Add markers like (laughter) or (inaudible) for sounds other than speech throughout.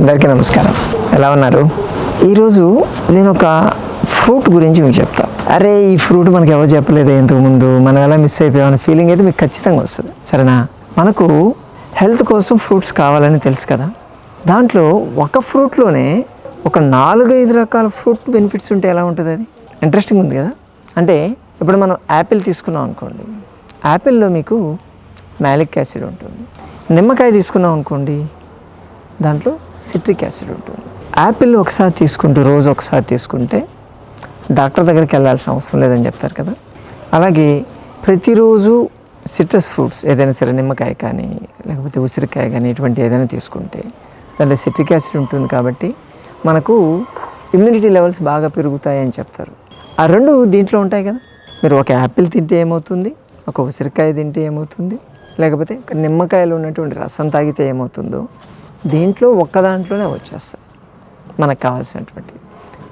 అందరికీ నమస్కారం. ఎలా ఉన్నారు? ఈరోజు నేను ఒక ఫ్రూట్ గురించి మీకు చెప్తా. అరే ఈ ఫ్రూట్ మనకి ఎవరు చెప్పలేదు ఇంతకుముందు? మనం ఎలా మిస్ అయిపోయామని ఫీలింగ్ అయితే మీకు ఖచ్చితంగా వస్తుంది. సరేనా? మనకు హెల్త్ కోసం ఫ్రూట్స్ కావాలని తెలుసు కదా? దాంట్లో ఒక ఫ్రూట్లోనే ఒక నాలుగు ఐదు రకాల ఫ్రూట్ బెనిఫిట్స్ ఉంటే ఎలా ఉంటుంది అది? ఇంట్రెస్టింగ్ ఉంది కదా? అంటే ఇప్పుడు మనం యాపిల్ తీసుకున్నాం అనుకోండి. యాపిల్లో మీకు మ్యాలిక్ యాసిడ్ ఉంటుంది. నిమ్మకాయ తీసుకున్నాం అనుకోండి. దాంట్లో సిట్రిక్ యాసిడ్ ఉంటుంది. యాపిల్ ఒకసారి తీసుకుంటూ రోజు ఒకసారి తీసుకుంటే డాక్టర్ దగ్గరికి వెళ్ళాల్సిన అవసరం లేదని చెప్తారు కదా. అలాగే ప్రతిరోజు సిట్రస్ ఫ్రూట్స్ ఏదైనా సరే నిమ్మకాయ కానీ లేకపోతే ఉసిరికాయ కానీ ఇటువంటి ఏదైనా తీసుకుంటే దాంట్లో సిట్రిక్ యాసిడ్ ఉంటుంది కాబట్టి మనకు ఇమ్యూనిటీ లెవెల్స్ బాగా పెరుగుతాయని చెప్తారు. ఆ రెండు దీంట్లో ఉంటాయి కదా. మీరు ఒక యాపిల్ తింటే ఏమవుతుంది? ఒక ఉసిరికాయ తింటే ఏమవుతుంది? లేకపోతే నిమ్మకాయలు ఉన్నటువంటి రసం తాగితే ఏమవుతుందో దీంట్లో ఒక్క దాంట్లోనే వచ్చేస్తాయి మనకు కావాల్సినటువంటి.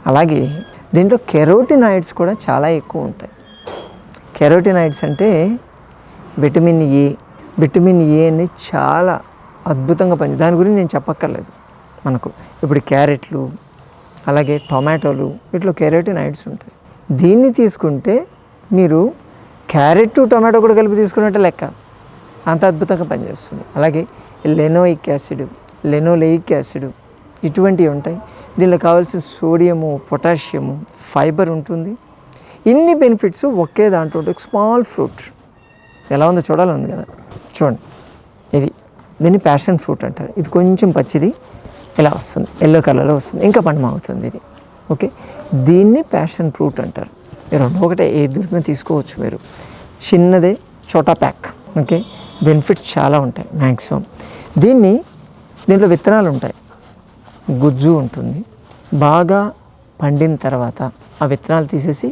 అలాగే దీంట్లో కెరోటినాయిడ్స్ కూడా చాలా ఎక్కువ ఉంటాయి. కెరోటినాయిడ్స్ అంటే విటమిన్ ఏ. విటమిన్ ఏ అనేది చాలా అద్భుతంగా పని దాని గురించి నేను చెప్పక్కర్లేదు మనకు. ఇప్పుడు క్యారెట్లు అలాగే టొమాటోలు వీటిలో కెరోటినాయిడ్స్ ఉంటాయి. దీన్ని తీసుకుంటే మీరు క్యారెట్ టొమాటో కూడా కలిపి తీసుకున్నట్టే లెక్క. అంత అద్భుతంగా పనిచేస్తుంది. అలాగే లెనోయిక్ యాసిడ్ లెనోలెయిక్ యాసిడ్ ఇటువంటివి ఉంటాయి. దీనిలో కావాల్సిన సోడియము పొటాషియము ఫైబర్ ఉంటుంది. ఇన్ని బెనిఫిట్స్ ఒకే దాంట్లో ఉంటుంది స్మాల్ ఫ్రూట్ ఎలా ఉందో చూడాలని కదా? చూడండి. ఇది దీన్ని ప్యాషన్ ఫ్రూట్ అంటారు. ఇది కొంచెం పచ్చిది ఇలా వస్తుంది. ఎల్లో కలర్లో వస్తుంది. ఇంకా పండు అవుతుంది ఇది. ఓకే? దీన్ని ప్యాషన్ ఫ్రూట్ అంటారు. మీరు రెండు ఒకటే ఏ దొరికినా తీసుకోవచ్చు మీరు. చిన్నదే చోటా ప్యాక్ ఓకే? బెనిఫిట్స్ చాలా ఉంటాయి మ్యాక్సిమం దీన్ని దీంట్లో విత్తనాలు ఉంటాయి. గుజ్జు ఉంటుంది. బాగా పండిన తర్వాత ఆ విత్తనాలు తీసేసి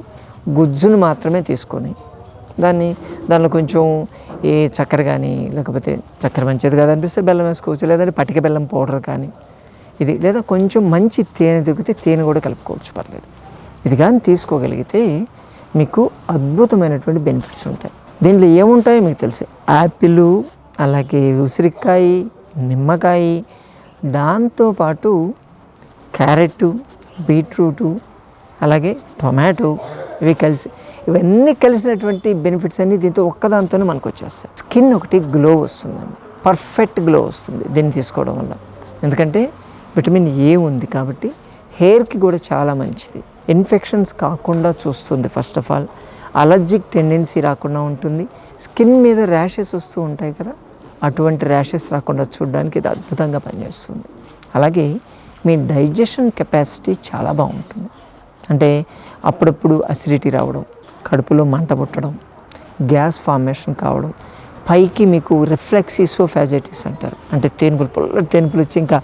గుజ్జును మాత్రమే తీసుకొని దాన్ని దానిలో కొంచెం ఏ చక్కెర కానీ లేకపోతే చక్కెర మంచిది కాదు అనిపిస్తే బెల్లం వేసుకోవచ్చు లేదంటే పటిక బెల్లం పౌడర్ కానీ ఇది లేదా కొంచెం మంచి తేనె దొరికితే తేనె కూడా కలుపుకోవచ్చు పర్లేదు. ఇది కానీ తీసుకోగలిగితే మీకు అద్భుతమైనటువంటి బెనిఫిట్స్ ఉంటాయి. దీంట్లో ఏముంటాయో మీకు తెలుసు. యాపిల్ అలాగే ఉసిరికాయ నిమ్మకాయ దాంతోపాటు క్యారెట్ బీట్రూటు అలాగే టొమాటో ఇవి కలిసి ఇవన్నీ కలిసినటువంటి బెనిఫిట్స్ అన్నీ దీంతో ఒక్కదాంతోనే మనకు వచ్చేస్తాయి స్కిన్ ఒకటి గ్లో వస్తుందండి. పర్ఫెక్ట్ గ్లో వస్తుంది దీన్ని తీసుకోవడం వల్ల. ఎందుకంటే విటమిన్ ఏ ఉంది కాబట్టి హెయిర్కి కూడా చాలా మంచిది. ఇన్ఫెక్షన్స్ కాకుండా చూస్తుంది first of all. Allergic tendency రాకుండా ఉంటుంది. స్కిన్ మీద ర్యాషెస్ వస్తూ ఉంటాయి కదా. అటువంటి ర్యాషెస్ రాకుండా చూడడానికి ఇది అద్భుతంగా పనిచేస్తుంది. అలాగే మీ డైజెషన్ కెపాసిటీ చాలా బాగుంటుంది. అంటే అప్పుడప్పుడు అసిడిటీ రావడం కడుపులో మంట పుట్టడం గ్యాస్ ఫార్మేషన్ కావడం పైకి మీకు రిఫ్లెక్స్ ఇసోఫాజైటిస్ అంటారు. అంటే తేనుపులు పొల్ల తేనుపులు వచ్చి ఇంకా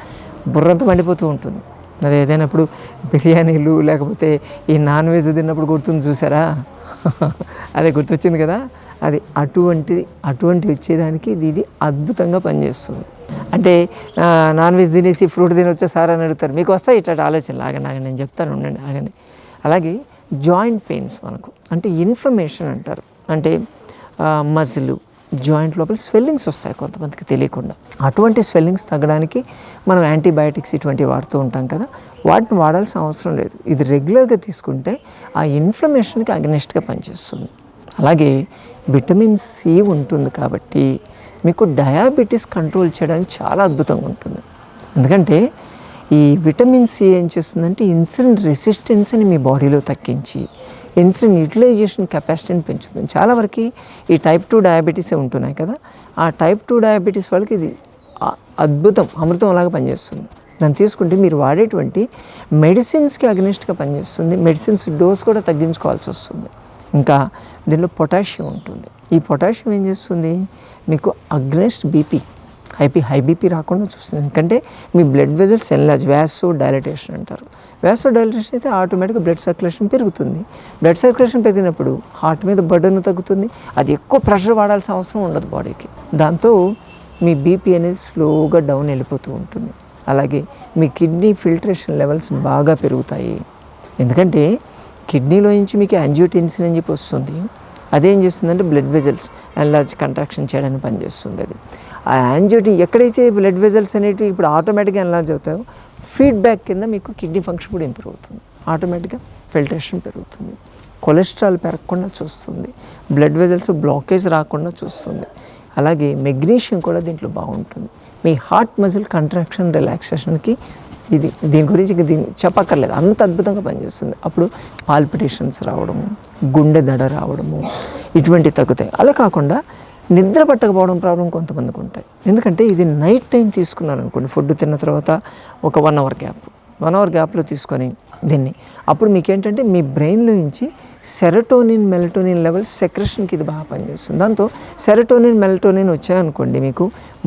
బుర్రంతా మండిపోతూ ఉంటుంది. అది ఏదైనా ఇప్పుడు బిర్యానీలు లేకపోతే ఈ నాన్ వెజ్ తిన్నప్పుడు గుర్తుంది చూసారా? (laughs) అదే గుర్తొచ్చింది కదా? అది అటువంటి అటువంటి వచ్చేదానికి ఇది ఇది అద్భుతంగా పనిచేస్తుంది. అంటే నాన్ వెజ్ తినేసి ఫ్రూట్ తినొచ్చా సార్ అని అడుగుతారు. మీకు వస్తాయి ఇట్లాంటి ఆలోచనలు. ఆగండి ఆగండి నేను చెప్తాను ఉండండి ఆగండి. అలాగే జాయింట్ పెయిన్స్ మనకు. అంటే ఇన్ఫ్లమేషన్ అంటారు. అంటే మజిల్ జాయింట్ లోపల స్వెల్లింగ్స్ వస్తాయి కొంతమందికి తెలియకుండా. అటువంటి స్వెల్లింగ్స్ తగ్గడానికి మనం యాంటీబయాటిక్స్ ఇటువంటివి వాడుతూ ఉంటాం కదా. వాటిని వాడాల్సిన అవసరం లేదు. ఇది రెగ్యులర్గా తీసుకుంటే ఆ ఇన్ఫ్లమేషన్కి అగ్నెస్ట్గా పనిచేస్తుంది. అలాగే విటమిన్ సి ఉంటుంది కాబట్టి మీకు డయాబెటీస్ కంట్రోల్ చేయడానికి చాలా అద్భుతంగా ఉంటుంది. ఎందుకంటే ఈ విటమిన్ సి ఏం చేస్తుందంటే ఇన్సులిన్ రెసిస్టెన్స్ని మీ బాడీలో తగ్గించి ఇన్సులిన్ యూటిలైజేషన్ కెపాసిటీని పెంచుతుంది. చాలా వరకు ఈ టైప్ టూ డయాబెటీసే ఉంటున్నాయి కదా. ఆ టైప్ టూ డయాబెటీస్ వాళ్ళకి ఇది అద్భుతం. అమృతం అలాగా పనిచేస్తుంది. దాన్ని తీసుకుంటే మీరు వాడేటువంటి మెడిసిన్స్కి అగ్నిస్ట్గా పనిచేస్తుంది. మెడిసిన్స్ డోస్ కూడా తగ్గించుకోవాల్సి వస్తుంది. ఇంకా దీనిలో పొటాషియం ఉంటుంది. ఈ పొటాషియం ఏం చేస్తుంది? మీకు అగ్నెస్ట్ బీపీ హైపీ హై బీపీ రాకుండా చూస్తుంది. ఎందుకంటే మీ blood vessels enlarge vasodilatation అంటారు. వ్యాసో డైలటేషన్ అయితే ఆటోమేటిక్గా బ్లడ్ సర్క్యులేషన్ పెరుగుతుంది. బ్లడ్ సర్క్యులేషన్ పెరిగినప్పుడు హార్ట్ మీద బర్డన్ తగ్గుతుంది. అది ఎక్కువ ప్రెషర్ వాడాల్సిన అవసరం ఉండదు బాడీకి. దాంతో మీ బీపీ అనేది స్లోగా డౌన్ వెళ్ళిపోతూ ఉంటుంది. అలాగే మీ కిడ్నీ ఫిల్టరేషన్ లెవెల్స్ బాగా పెరుగుతాయి. ఎందుకంటే కిడ్నీలో నుంచి మీకు యాంజియోటెన్సిన్ అని చెప్పి వస్తుంది. అదేం చేస్తుందంటే బ్లడ్ వెజల్స్ ఎన్లార్జ్ కంట్రాక్షన్ చేయడానికి పనిచేస్తుంది అది. ఆ యాంజియోటీ ఎక్కడైతే బ్లడ్ వెజల్స్ అనేటివి ఇప్పుడు ఆటోమేటిక్గా ఎన్లార్జ్ అవుతాయో ఫీడ్బ్యాక్ కింద మీకు కిడ్నీ ఫంక్షన్ కూడా ఇంప్రూవ్ అవుతుంది. ఆటోమేటిక్గా ఫిల్టరేషన్ పెరుగుతుంది. కొలెస్ట్రాల్ పెరగకుండా చూస్తుంది. బ్లడ్ వెజల్స్ బ్లాకేజ్ రాకుండా చూస్తుంది. అలాగే మెగ్నీషియం కూడా దీంట్లో బాగుంటుంది. మీ హార్ట్ మజిల్ కంట్రాక్షన్ రిలాక్సేషన్కి ఇది దీని గురించి ఇంక దీన్ని చెప్పక్కర్లేదు. అంత అద్భుతంగా పనిచేస్తుంది. అప్పుడు పాల్పిటేషన్స్ రావడము గుండె దడ రావడము ఇటువంటివి తగ్గుతాయి. అలా కాకుండా నిద్ర పట్టకపోవడం ప్రాబ్లం కొంతమందికి ఉంటాయి. ఎందుకంటే ఇది నైట్ టైం తీసుకున్నారనుకోండి. ఫుడ్ తిన్న తర్వాత ఒక one hour gap one hour గ్యాప్లో తీసుకొని దీన్ని. అప్పుడు మీకేంటంటే మీ బ్రెయిన్లో నుంచి సెరటోనిన్ మెలటోనిన్ లెవెల్ సెక్రెషన్కి ఇది బాగా పనిచేస్తుంది. దాంతో సెరటోనిన్ మెలటోనిన్ వచ్చాయనుకోండి మీకు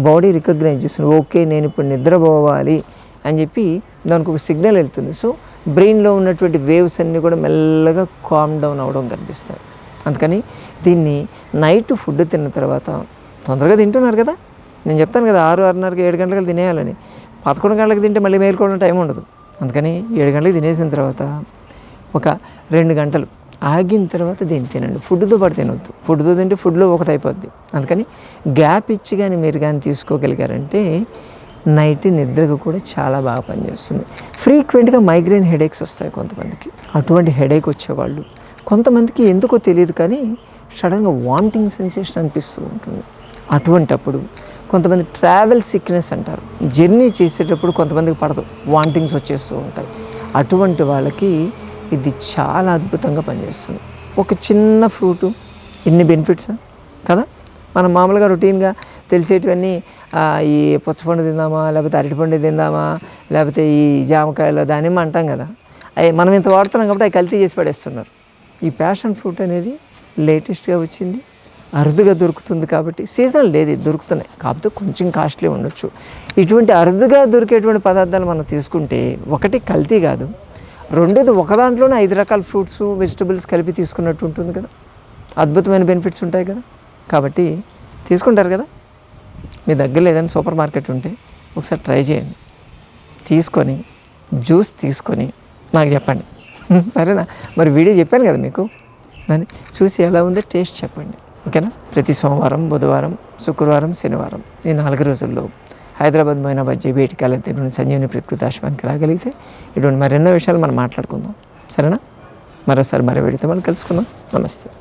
బాడీ రికగ్నైజ్ చేస్తుంది. ఓకే నేను ఇప్పుడు నిద్రపోవాలి. అని చెప్పి దానికి ఒక సిగ్నల్ వెళ్తుంది. సో బ్రెయిన్లో ఉన్నటువంటి వేవ్స్ అన్నీ కూడా మెల్లగా కామ్ డౌన్ అవ్వడం కనిపిస్తాయి. అందుకని దీన్ని నైట్ ఫుడ్ తిన్న తర్వాత తొందరగా తింటున్నారు కదా? నేను చెప్తాను కదా ఆరు ఆరున్నరకి ఏడు గంటలకు తినేయాలని. పదకొండు గంటలకు తింటే మళ్ళీ మేలుకోవడం టైం ఉండదు. అందుకని ఏడు గంటలకు తినేసిన తర్వాత ఒక రెండు గంటలు ఆగిన తర్వాత దీన్ని తినండి. ఫుడ్తో పాటు తినొద్దు. ఫుడ్తో తింటే ఫుడ్లో ఒకటి అయిపోద్ది అందుకని గ్యాప్ ఇచ్చి కానీ మీరు కానీ తీసుకోగలిగారంటే నైట్ నిద్రకు కూడా చాలా బాగా పనిచేస్తుంది. ఫ్రీక్వెంట్గా మైగ్రేన్ హెడేక్స్ వస్తాయి కొంతమందికి. అటువంటి హెడేక్ వచ్చేవాళ్ళు. కొంతమందికి ఎందుకో తెలియదు కానీ సడన్గా వామిటింగ్ సెన్సేషన్ అనిపిస్తూ ఉంటుంది. అటువంటప్పుడు కొంతమంది ట్రావెల్ సిక్నెస్ అంటారు. జర్నీ చేసేటప్పుడు కొంతమందికి పడదు. వామిటింగ్స్ వచ్చేస్తూ ఉంటాయి. అటువంటి వాళ్ళకి ఇది చాలా అద్భుతంగా పనిచేస్తుంది. ఒక చిన్న ఫ్రూటు ఎన్ని బెనిఫిట్స్ కదా? మనం మామూలుగా రొటీన్గా తెలిసేటివన్నీ ఈ పుచ్చపండు తిందామా లేకపోతే అరటిపండు తిందామా లేకపోతే ఈ జామకాయలు దానిమ్మ అంటాం కదా. అవి మనం ఇంత వాడుతున్నాం కాబట్టి అవి కల్తీ చేసి పడేస్తున్నారు. ఈ ప్యాషన్ ఫ్రూట్ అనేది లేటెస్ట్గా వచ్చింది. అరుదుగా దొరుకుతుంది కాబట్టి సీజనల్ లేదు దొరుకుతున్నాయి. కాకపోతే కొంచెం కాస్ట్లీ ఉండొచ్చు. ఇటువంటి అరుదుగా దొరికేటువంటి పదార్థాలు మనం తీసుకుంటే ఒకటి కల్తీ కాదు. రెండోది ఒక దాంట్లోనే ఐదు రకాల ఫ్రూట్స్ వెజిటబుల్స్ కలిపి తీసుకున్నట్టు ఉంటుంది కదా. అద్భుతమైన బెనిఫిట్స్ ఉంటాయి కదా. కాబట్టి తీసుకుంటారు కదా. మీ దగ్గర ఏదైనా సూపర్ మార్కెట్ ఉంటే ఒకసారి ట్రై చేయండి. తీసుకొని జ్యూస్ తీసుకొని నాకు చెప్పండి. (laughs) సరేనా? మరి వీడియో చెప్పాను కదా మీకు? దాన్ని చూసి ఎలా ఉందో టేస్ట్ చెప్పండి. ఓకేనా? ప్రతి సోమవారం బుధవారం శుక్రవారం శనివారం ఈ నాలుగు రోజుల్లో హైదరాబాద్ మైనాబాద్ జేబీటి ఇటువంటి సంజీవని ప్రకృతి ఆశ్రమానికి రాగలిగితే ఇటువంటి మరెన్నో విషయాలు మనం మాట్లాడుకుందాం. సరేనా? మరోసారి మరో వీడితో మనం కలుసుకుందాం. నమస్తే.